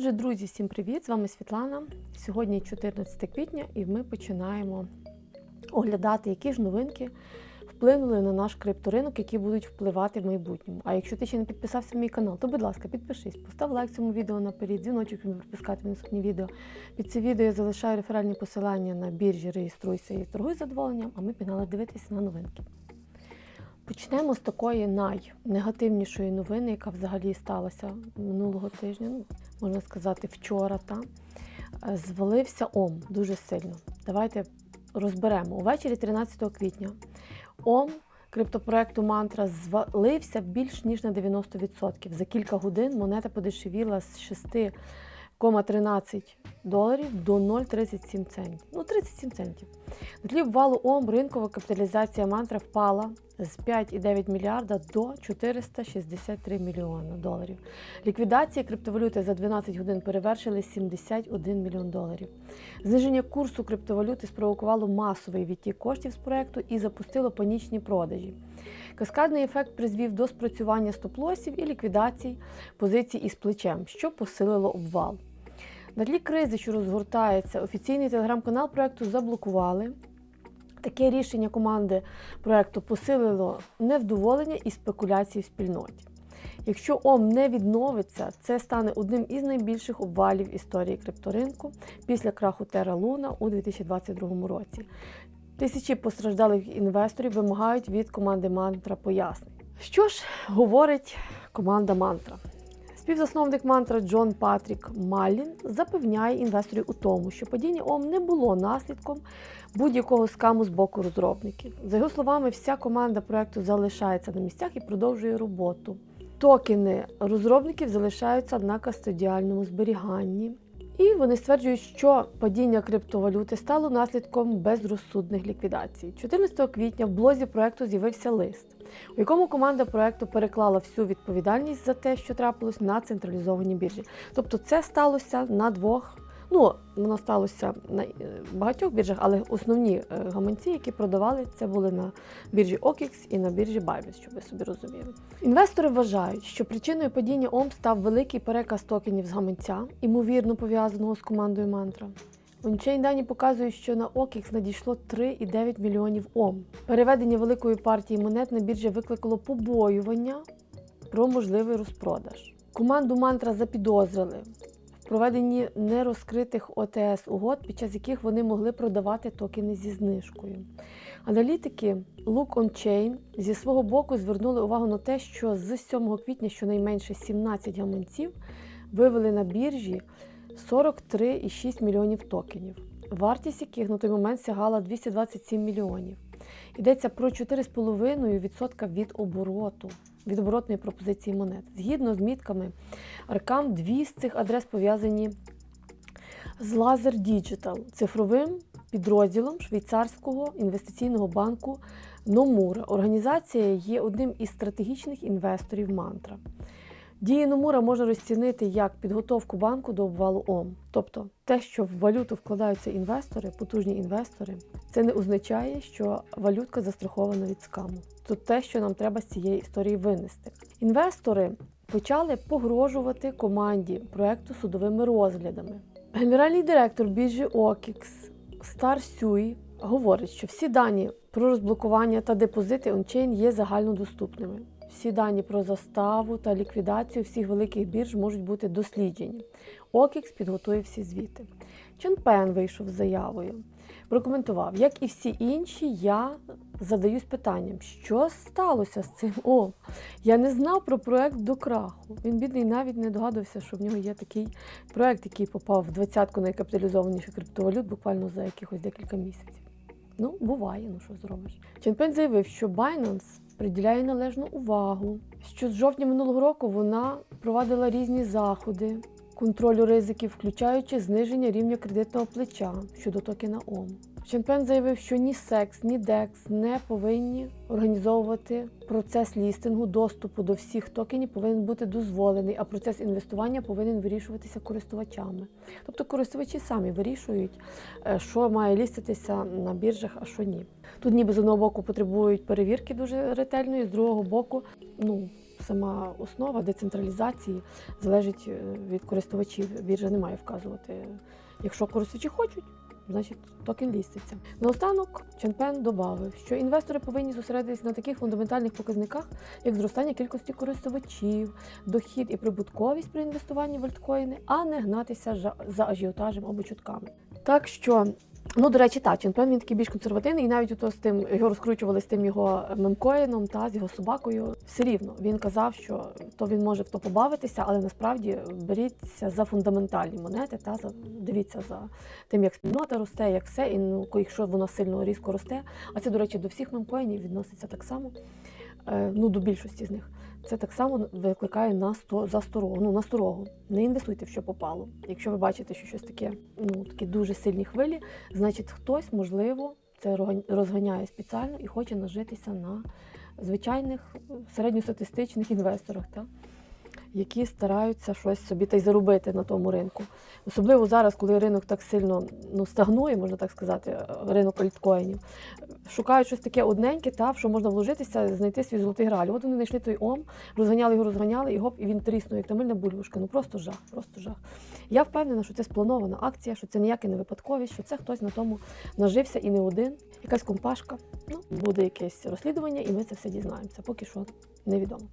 Отже, друзі, всім привіт! З вами Світлана. Сьогодні 14 квітня, і ми починаємо оглядати, які ж новинки вплинули на наш крипторинок, які будуть впливати в майбутньому. А якщо ти ще не підписався на мій канал, то будь ласка, підпишись, постав лайк цьому відео наперед, дзвіночок, не пропускати наступні відео. Під це відео я залишаю реферальні посилання на біржі, реєструйся і торгуй задоволенням, а ми пігнали дивитися на новинки. Почнемо з такої найнегативнішої новини, яка взагалі сталася минулого тижня, ну, можна сказати, вчора. Та, звалився ОМ дуже сильно. Давайте розберемо. Увечері 13 квітня ОМ криптопроекту Мантра звалився більш ніж на 90%. За кілька годин монета подешевіла з 6,13 доларів до 0,37 центів. Ну, 37 центів. На тлі обвалу ОМ ринкова капіталізація мантра впала з 5,9 мільярда до 463 мільйона доларів. Ліквідації криптовалюти за 12 годин перевершили 71 мільйон доларів. Зниження курсу криптовалюти спровокувало масовий відтік коштів з проекту і запустило панічні продажі. Каскадний ефект призвів до спрацювання стоп-лосів і ліквідацій позицій із плечем, що посилило обвал. На тлі кризи, що розгортається, офіційний телеграм-канал проекту заблокували. Таке рішення команди проекту посилило невдоволення і спекуляції в спільноті. Якщо ОМ не відновиться, це стане одним із найбільших обвалів історії крипторинку після краху Terra Luna у 2022 році. Тисячі постраждалих інвесторів вимагають від команди Мантра пояснень. Що ж говорить команда Мантра? Співзасновник мантра Джон Патрік Маллін запевняє інвесторів у тому, що падіння ОМ не було наслідком будь-якого скаму з боку розробників. За його словами, вся команда проекту залишається на місцях і продовжує роботу. Токени розробників залишаються на кастодіальному зберіганні. І вони стверджують, що падіння криптовалюти стало наслідком безрозсудних ліквідацій. 14 квітня в блозі проекту з'явився лист, у якому команда проекту переклала всю відповідальність за те, що трапилось на централізовані біржі. Тобто це сталося на двох. Ну, воно сталося на е, багатьох біржах, але основні е, гаманці, які продавали, це були на біржі OKX і на біржі Bybit, щоб ви собі розуміли. Інвестори вважають, що причиною падіння ОМ став великий переказ токенів з гаманця, імовірно пов'язаного з командою Мантра. Ончейн дані показують, що на OKX надійшло 3,9 мільйонів ОМ. Переведення великої партії монет на біржі викликало побоювання про можливий розпродаж. Команду Мантра запідозрили проведенні нерозкритих ОТС угод, під час яких вони могли продавати токени зі знижкою. Аналітики Look on Chain зі свого боку звернули увагу на те, що з 7 квітня щонайменше 17 гаманців вивели на біржі 43,6 мільйонів токенів, вартість яких на той момент сягала 227 мільйонів. Йдеться про 4,5% від обороту, від оборотної пропозиції монет. Згідно з мітками Аркам, дві з цих адрес пов'язані з Laser Digital, цифровим підрозділом швейцарського інвестиційного банку Номура. Організація є одним із стратегічних інвесторів мантра. Дії Номура можна розцінити як підготовку банку до обвалу ОМ. Тобто те, що в валюту вкладаються інвестори, потужні інвестори, це не означає, що валютка застрахована від скаму. Це те, що нам треба з цієї історії винести. Інвестори почали погрожувати команді проекту судовими розглядами. Генеральний директор біржі OKX Стар Сюй говорить, що всі дані про розблокування та депозити ончейн є загальнодоступними. Всі дані про заставу та ліквідацію всіх великих бірж можуть бути досліджені. OKX підготує всі звіти. Чен Пен вийшов з заявою. Прокоментував, як і всі інші, я задаюсь питанням, що сталося з цим ОМ. Я не знав про проект до краху. Він бідний навіть не догадувався, що в нього є такий проект, який попав в двадцятку найкапіталізованіших криптовалют буквально за якихось декілька місяців. Ну, буває, ну що зробиш. Ченпен заявив, що Binance приділяє належну увагу, що з жовтня минулого року вона провадила різні заходи контролю ризиків, включаючи зниження рівня кредитного плеча щодо токена ОМ. Чемпен заявив, що ні секс, ні декс не повинні організовувати процес лістингу, доступу до всіх токенів повинен бути дозволений, а процес інвестування повинен вирішуватися користувачами. Тобто користувачі самі вирішують, е, що має ліститися на біржах, а що ні. Тут ніби з одного боку потребують перевірки дуже ретельної, з другого боку, ну. сама основа децентралізації залежить е, від користувачів. Біржа не має вказувати. Якщо користувачі хочуть, значить токен ліститься. Наостанок Ченпен додав, що інвестори повинні зосередитися на таких фундаментальних показниках, як зростання кількості користувачів, дохід і прибутковість при інвестуванні в альткоїни, а не гнатися за ажіотажем або чутками. Так що. Ну, до речі, так, Ченпен він такий більш консервативний, і навіть ото з тим його розкручували з тим його мемкоїном та з його собакою. Все рівно він казав, що то він може в то побавитися, але насправді беріться за фундаментальні монети та за дивіться за тим, як спільнота росте, як все, і ну, якщо воно сильно різко росте. А це, до речі, до всіх мемкоїнів відноситься так само. Е, Ну, до більшості з них. Це так само викликає на сто за сторогу. Ну насторогу. Не інвестуйте в що попало. Якщо ви бачите, що щось таке, ну такі дуже сильні хвилі, значить хтось, можливо, це розганяє спеціально і хоче нажитися на звичайних е, середньостатистичних інвесторах, та? Які стараються щось собі та й заробити на тому ринку. Особливо зараз, коли ринок так сильно ну, стагнує, можна так сказати, ринок альткоїнів. Шукають щось таке одненьке, та, в що можна вложитися, знайти свій золотий граль. От вони знайшли той ом, розганяли його, розганяли, і гоп, і він тріснув, як тамильна бульбушка. Ну просто жах, просто жах. Я впевнена, що це спланована акція, що це ніяке не випадковість, що це хтось на тому нажився і не один, якась компашка. Ну, буде якесь розслідування, і ми це все дізнаємося. Поки що невідомо.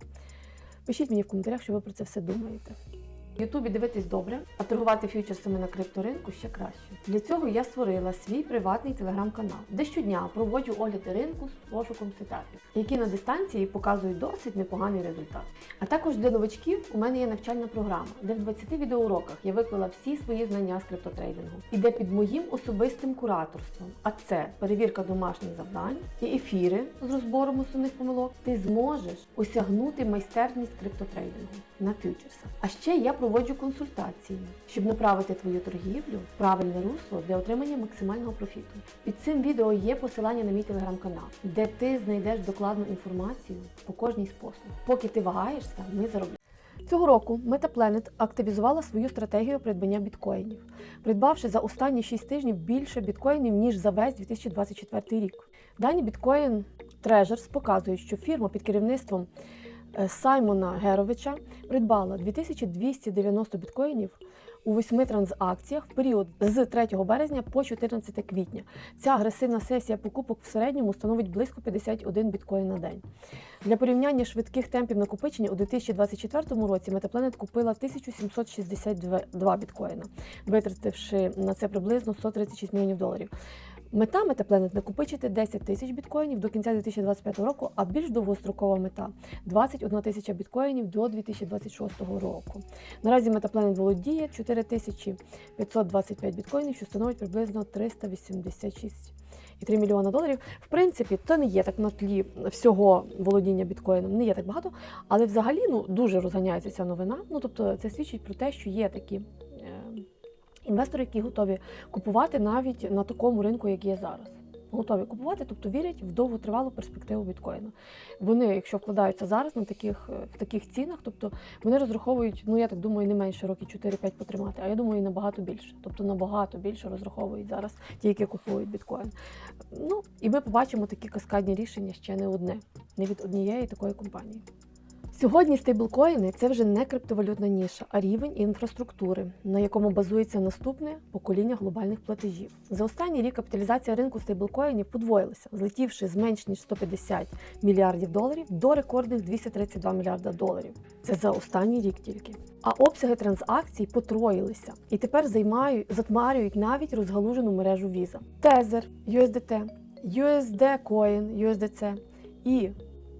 Пишіть мені в коментарях, що ви про це все думаєте. Ютубі дивитись добре, а торгувати фьючерсами на крипторинку ще краще. Для цього я створила свій приватний телеграм-канал, де щодня проводжу огляди ринку з пошуком сетапів, які на дистанції показують досить непоганий результат. А також для новачків у мене є навчальна програма, де в 20 відеоуроках я виклала всі свої знання з криптотрейдингу. І де під моїм особистим кураторством, а це перевірка домашніх завдань і ефіри з розбором основних помилок, ти зможеш осягнути майстерність криптотрейдингу на фьючерсах. А ще я проводжу консультації, щоб направити твою торгівлю в правильне русло для отримання максимального профіту. Під цим відео є посилання на мій телеграм-канал, де ти знайдеш докладну інформацію по кожній з. Поки ти вагаєшся, ми заробляємо. Цього року MetaPlanet активізувала свою стратегію придбання біткоїнів, придбавши за останні 6 тижнів більше біткоїнів, ніж за весь 2024 рік. Дані Bitcoin Treasures показують, що фірма під керівництвом Саймона Геровича придбала 2290 біткоїнів у восьми транзакціях в період з 3 березня по 14 квітня. Ця агресивна сесія покупок в середньому становить близько 51 біткоін на день. Для порівняння швидких темпів накопичення у 2024 році Metaplanet купила 1762 біткоїна, витративши на це приблизно 136 мільйонів доларів. Мета Metaplanet накопичити 10 тисяч біткоїнів до кінця 2025 року, а більш довгострокова мета 21 тисяча біткоїнів до 2026 року. Наразі Metaplanet володіє 4525 біткоїнів, що становить приблизно 386,3 мільйона доларів. В принципі, це не є так на тлі всього володіння біткоїном, не є так багато, але взагалі ну, дуже розганяється ця новина. Ну тобто це свідчить про те, що є такі. Інвестори, які готові купувати навіть на такому ринку, як є зараз. Готові купувати, тобто вірять в довготривалу перспективу біткоїну. Вони, якщо вкладаються зараз на таких, е, в таких цінах, тобто вони розраховують, ну я так думаю, не менше років 4-5 потримати, а я думаю, і набагато більше. Тобто набагато більше розраховують зараз ті, які купують біткоін. Ну і ми побачимо такі каскадні рішення ще не одне, не від однієї такої компанії. Сьогодні стейблкоїни це вже не криптовалютна ніша, а рівень інфраструктури, на якому базується наступне покоління глобальних платежів. За останній рік капіталізація ринку стейблкоїнів подвоїлася, злетівши з менш ніж 150 мільярдів доларів до рекордних 232 мільярда доларів. Це за останній рік тільки. А обсяги транзакцій потроїлися і тепер займають затмарюють навіть розгалужену мережу Visa. Tether, USDT, USD Coin, USDC і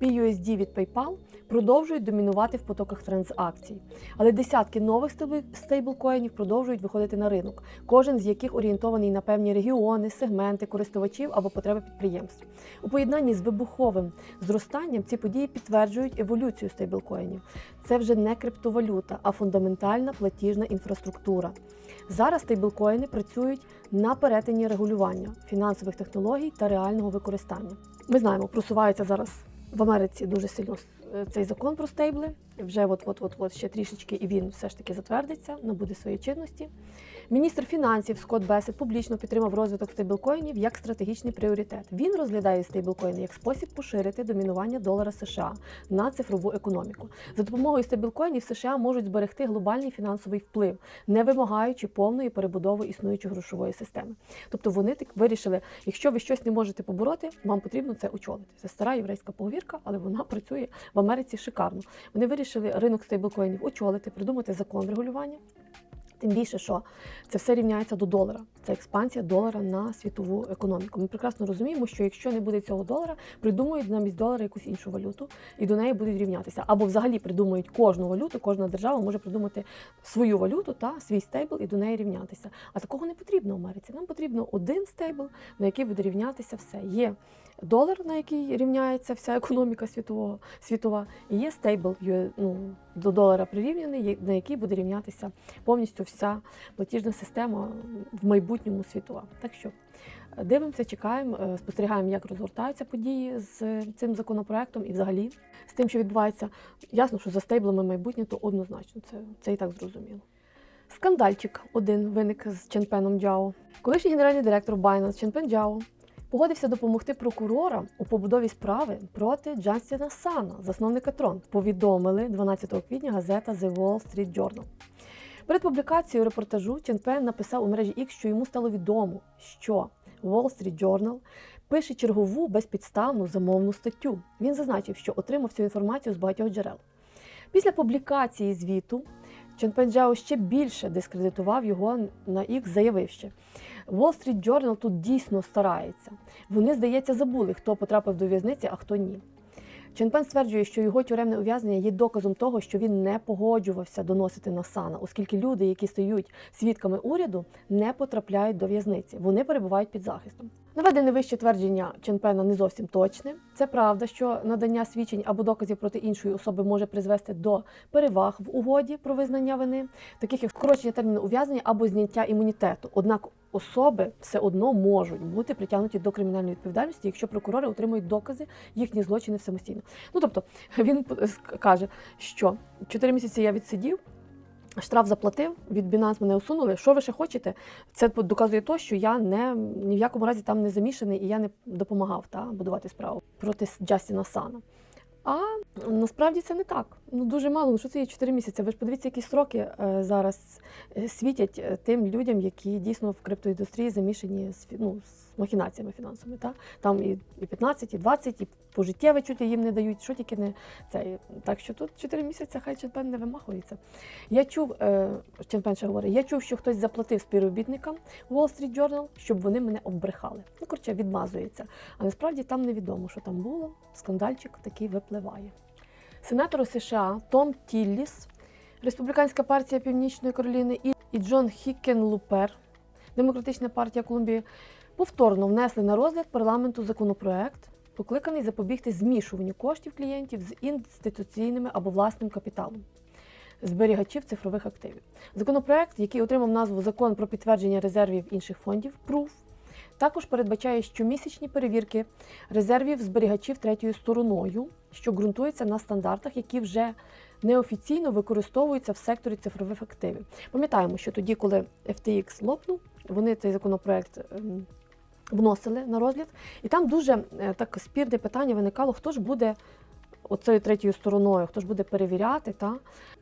PUSD від PayPal продовжують домінувати в потоках транзакцій. Але десятки нових стейбл- стейблкоїнів продовжують виходити на ринок, кожен з яких орієнтований на певні регіони, сегменти користувачів або потреби підприємств. У поєднанні з вибуховим зростанням ці події підтверджують еволюцію стейблкоїнів. Це вже не криптовалюта, а фундаментальна платіжна інфраструктура. Зараз стейблкоїни працюють на перетині регулювання фінансових технологій та реального використання. Ми знаємо, просувається зараз в Америці дуже сильно цей закон про стейбли. вже от от от от ще трішечки, і він все ж таки затвердиться, набуде своєї чинності. Міністр фінансів Скотт Бесет публічно підтримав розвиток стейблкоїнів як стратегічний пріоритет. Він розглядає стейблкоїни як спосіб поширити домінування долара США на цифрову економіку. За допомогою стейблкоїнів США можуть зберегти глобальний фінансовий вплив, не вимагаючи повної перебудови існуючої грошової системи. Тобто вони так вирішили, якщо ви щось не можете побороти, вам потрібно це очолити. Це стара єврейська поговірка, але вона працює в Америці шикарно. Вони вирішили ринок стейблкоїнів очолити, придумати закон регулювання. Тим більше, що це все рівняється до долара. Це експансія долара на світову економіку. Ми прекрасно розуміємо, що якщо не буде цього долара, придумають замість долара якусь іншу валюту, і до неї будуть рівнятися. Або взагалі придумають кожну валюту, кожна держава може придумати свою валюту та свій стейбл і до неї рівнятися. А такого не потрібно в Америці. Нам потрібно один стейбл, на який буде рівнятися все. Є долар, на який рівняється вся економіка світового світова, і є стейбл ну, до долара прирівняний, на який буде рівнятися повністю вся платіжна система в майбутньому світова. Так що е, дивимося, чекаємо, е, спостерігаємо, як розгортаються події з цим законопроектом і взагалі з тим, що відбувається. Ясно, що за стейблами майбутнє, то однозначно це, це і так зрозуміло. Скандальчик один виник з Ченпеном Джао. Колишній генеральний директор Binance Ченпен Джао погодився допомогти прокурорам у побудові справи проти Джастіна Сана, засновника Трон, повідомили 12 квітня газета The Wall Street Journal. Перед публікацією репортажу Ченпен написав у мережі X, що йому стало відомо, що Wall Street Journal пише чергову безпідставну замовну статтю. Він зазначив, що отримав цю інформацію з багатьох джерел. Після публікації звіту Ченпен Джао ще більше дискредитував його на X, заявивши, Wall Street Journal тут дійсно старається. Вони, здається, забули, хто потрапив до в'язниці, а хто ні. Ченпен стверджує, що його тюремне ув'язнення є доказом того, що він не погоджувався доносити на Сана, оскільки люди, які стають свідками уряду, не потрапляють до в'язниці. Вони перебувають під захистом. Наведене вище твердження Ченпена не зовсім точне. Це правда, що надання свідчень або доказів проти іншої особи може призвести до переваг в угоді про визнання вини, таких як скорочення терміну ув'язнення або зняття імунітету. Однак особи все одно можуть бути притягнуті до кримінальної відповідальності, якщо прокурори отримують докази їхні злочини самостійно. Ну тобто він каже, що 4 місяці я відсидів. Штраф заплатив, від Binance мене усунули. Що ви ще хочете? Це доказує те, що я не ні в якому разі там не замішаний і я не допомагав та, будувати справу проти Джастіна Сана. А насправді це не так. Ну дуже мало. Ну що це є 4 місяці? Ви ж подивіться, які сроки е, зараз е, світять е, тим людям, які дійсно в криптоіндустрії замішані з, ну, з махінаціями фінансовими. Та? Там і 15, і 20, і пожиттєве чути їм не дають, що тільки не це. Так що тут 4 місяці хай Ченпен не вимахується. Я чув, е, Ченпен ще говорить, я чув, що хтось заплатив співробітникам Wall Street Journal, щоб вони мене оббрехали. Ну, коротше, відмазується. А насправді там невідомо, що там було. Скандальчик такий випливає. Сенатор США Том Тілліс, Республіканська партія Північної Кароліни і, Джон Хікенлупер, Демократична партія Колумбії, повторно внесли на розгляд парламенту законопроект, покликаний запобігти змішуванню коштів клієнтів з інституційними або власним капіталом зберігачів цифрових активів. Законопроект, який отримав назву Закон про підтвердження резервів інших фондів ПРУФ, також передбачає щомісячні перевірки резервів зберігачів третьою стороною, що ґрунтується на стандартах, які вже неофіційно використовуються в секторі цифрових активів. Пам'ятаємо, що тоді, коли FTX лопнув, вони цей законопроект ем, вносили на розгляд, і там дуже е, так спірне питання виникало, хто ж буде оцею третьою стороною, хто ж буде перевіряти. Та?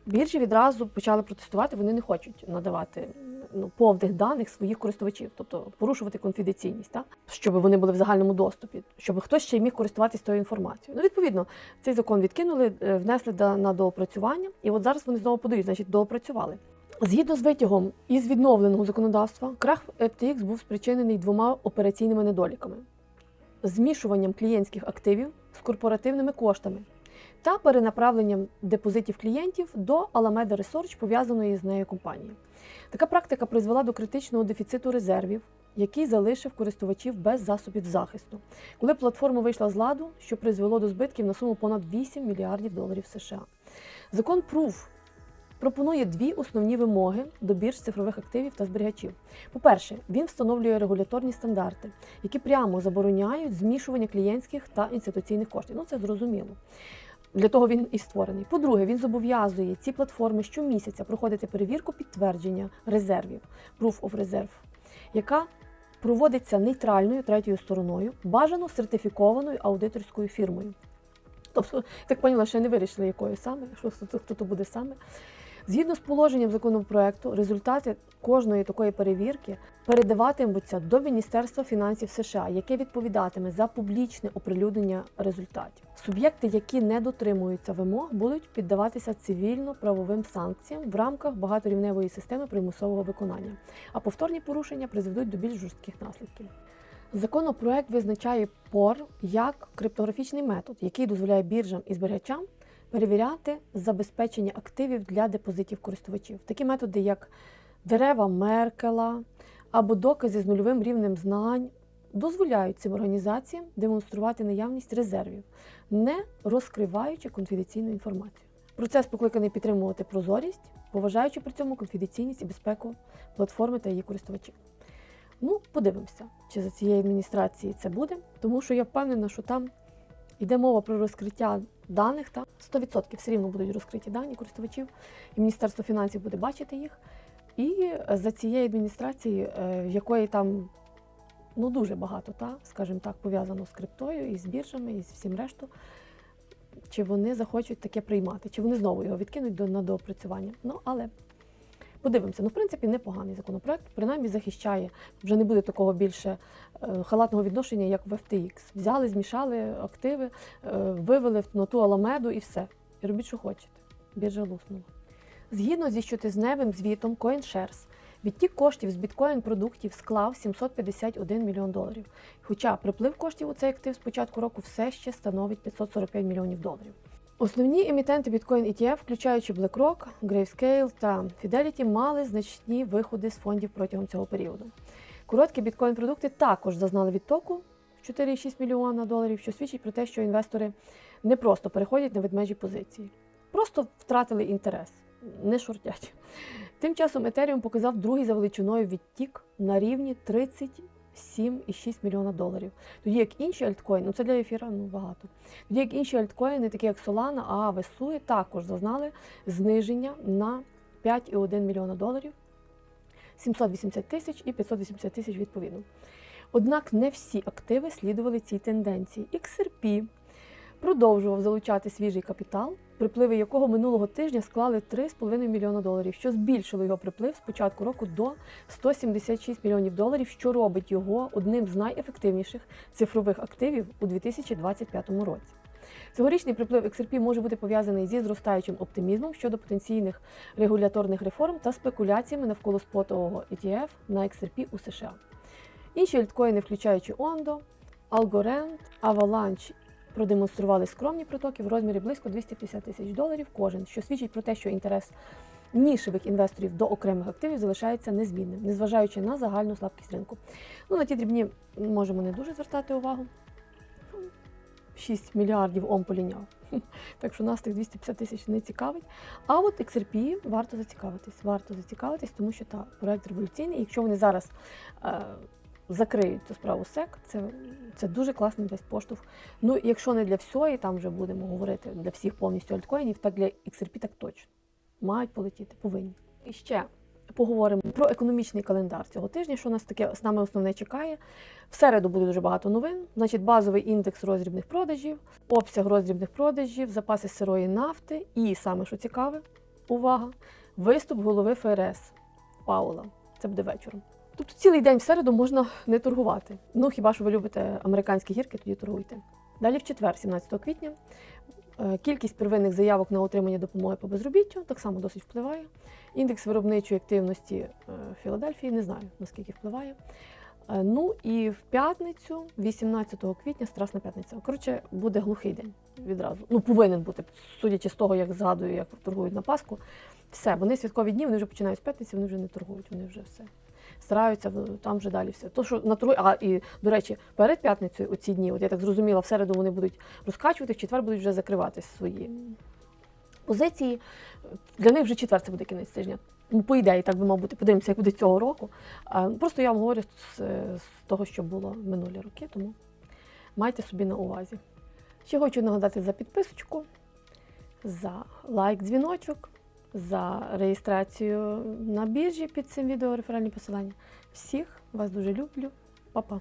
Біржі відразу почали протестувати, вони не хочуть надавати ну, повних даних своїх користувачів, тобто порушувати конфіденційність, та? щоб вони були в загальному доступі, щоб хтось ще й міг користуватися тою інформацією. Ну, відповідно, цей закон відкинули, е, внесли на доопрацювання, і от зараз вони знову подають, значить, доопрацювали. Згідно з витягом із відновленого законодавства, крах FTX був спричинений двома операційними недоліками: змішуванням клієнтських активів з корпоративними коштами та перенаправленням депозитів клієнтів до Alameda Research, пов'язаної з нею компанії. Така практика призвела до критичного дефіциту резервів, який залишив користувачів без засобів захисту, коли платформа вийшла з ладу, що призвело до збитків на суму понад 8 мільярдів доларів США. Закон Proof пропонує дві основні вимоги до бірж цифрових активів та зберігачів. По-перше, він встановлює регуляторні стандарти, які прямо забороняють змішування клієнтських та інституційних коштів. Ну це зрозуміло. Для того він і створений. По-друге, він зобов'язує ці платформи щомісяця проходити перевірку підтвердження резервів, Proof of Reserve, яка проводиться нейтральною третьою стороною, бажано сертифікованою аудиторською фірмою. Тобто, так поняла, ще не вирішили, якою саме, що хто, хто то буде саме. Згідно з положенням законопроекту, результати кожної такої перевірки передаватимуться до Міністерства фінансів США, яке відповідатиме за публічне оприлюднення результатів. Суб'єкти, які не дотримуються вимог, будуть піддаватися цивільно-правовим санкціям в рамках багаторівневої системи примусового виконання, а повторні порушення призведуть до більш жорстких наслідків. Законопроект визначає ПОР як криптографічний метод, який дозволяє біржам і зберігачам перевіряти забезпечення активів для депозитів користувачів. Такі методи, як дерева Меркела або докази з нульовим рівнем знань, дозволяють цим організаціям демонструвати наявність резервів, не розкриваючи конфіденційну інформацію. Процес покликаний підтримувати прозорість, поважаючи при цьому конфіденційність і безпеку платформи та її користувачів. Ну, подивимося, чи за цієї адміністрації це буде, тому що я впевнена, що там йде мова про розкриття даних. Та 100% все рівно будуть розкриті дані користувачів, і Міністерство фінансів буде бачити їх. І за цієї адміністрації, е, якої там ну, дуже багато, та, скажімо так, пов'язано з криптою і з біржами, і з всім решту, чи вони захочуть таке приймати, чи вони знову його відкинуть до, на доопрацювання. Ну, але Подивимося, ну в принципі непоганий законопроект, принаймні захищає. Вже не буде такого більше е, халатного відношення, як в FTX. Взяли, змішали активи, е, вивели на ту аламеду і все. І робіть, що хочете. Біржа луснула. Згідно зі щотизневим звітом CoinShares, відтік коштів з біткоін-продуктів склав 751 мільйон доларів. Хоча приплив коштів у цей актив з початку року все ще становить 545 мільйонів доларів. Основні емітенти Bitcoin ETF, включаючи BlackRock, Grayscale та Fidelity, мали значні виходи з фондів протягом цього періоду. Короткі біткоін-продукти також зазнали відтоку 4,6 мільйона доларів, що свідчить про те, що інвестори не просто переходять на ведмежі позиції, просто втратили інтерес, не шортять. Тим часом Ethereum показав другий за величиною відтік на рівні 30 7,6 мільйона доларів. Тоді як інші альткоїни, ну це для ефіра ну, багато. Тоді як інші альткоїни, такі як Solana, Aave, Sui, також зазнали зниження на 5,1 мільйона доларів, 780 тисяч і 580 тисяч відповідно. Однак не всі активи слідували цій тенденції. XRP продовжував залучати свіжий капітал, припливи якого минулого тижня склали 3,5 мільйона доларів, що збільшило його приплив з початку року до 176 мільйонів доларів, що робить його одним з найефективніших цифрових активів у 2025 році. Цьогорічний приплив XRP може бути пов'язаний зі зростаючим оптимізмом щодо потенційних регуляторних реформ та спекуляціями навколо спотового ETF на XRP у США. Інші альткоїни, включаючи Ondo, Algorand, Avalanche продемонстрували скромні притоки в розмірі близько 250 тисяч доларів кожен, що свідчить про те, що інтерес нішевих інвесторів до окремих активів залишається незмінним, незважаючи на загальну слабкість ринку. Ну, на ті дрібні можемо не дуже звертати увагу. 6 мільярдів ом поліняв. Так що нас тих 250 тисяч не цікавить. А от XRP варто зацікавитись. Варто зацікавитись, тому що та проект революційний. Якщо вони зараз е, закриють цю справу СЕК, це це дуже класний дасть поштовх. Ну, якщо не для всього, там вже будемо говорити для всіх повністю альткоїнів, так для XRP так точно. Мають полетіти, повинні. І ще поговоримо про економічний календар цього тижня, що нас таке з нами основне чекає. В середу буде дуже багато новин. Значить, базовий індекс роздрібних продажів, обсяг роздрібних продажів, запаси сирої нафти і саме що цікаве, увага! Виступ голови ФРС Паула. Це буде вечором. Тобто цілий день в середу можна не торгувати. Ну хіба що ви любите американські гірки, тоді торгуйте. Далі в четвер, 17 квітня, е, кількість первинних заявок на отримання допомоги по безробіттю так само досить впливає. Індекс виробничої активності е, Філадельфії не знаю наскільки впливає. Е, ну і в п'ятницю, 18 квітня, Страсна п'ятниця. Коротше, буде глухий день відразу. Ну, повинен бути, судячи з того, як згадую, як торгують на Пасху. Все, вони святкові дні, вони вже починають з п'ятниці, вони вже не торгують, вони вже все стараються там вже далі все. То, що на тру... А і, до речі, перед п'ятницею у ці дні, от я так зрозуміла, в середу вони будуть розкачувати, в четвер будуть вже закривати свої позиції. Для них вже четвер це буде кінець тижня. Ну, по ідеї, так би мав бути, подивимося, як буде цього року. А, Просто я вам говорю з, з того, що було минулі роки, тому майте собі на увазі. Ще хочу нагадати за підписочку. за лайк, дзвіночок, за реєстрацію на біржі під цим відео реферальні посилання. Всіх вас дуже люблю. Па-па!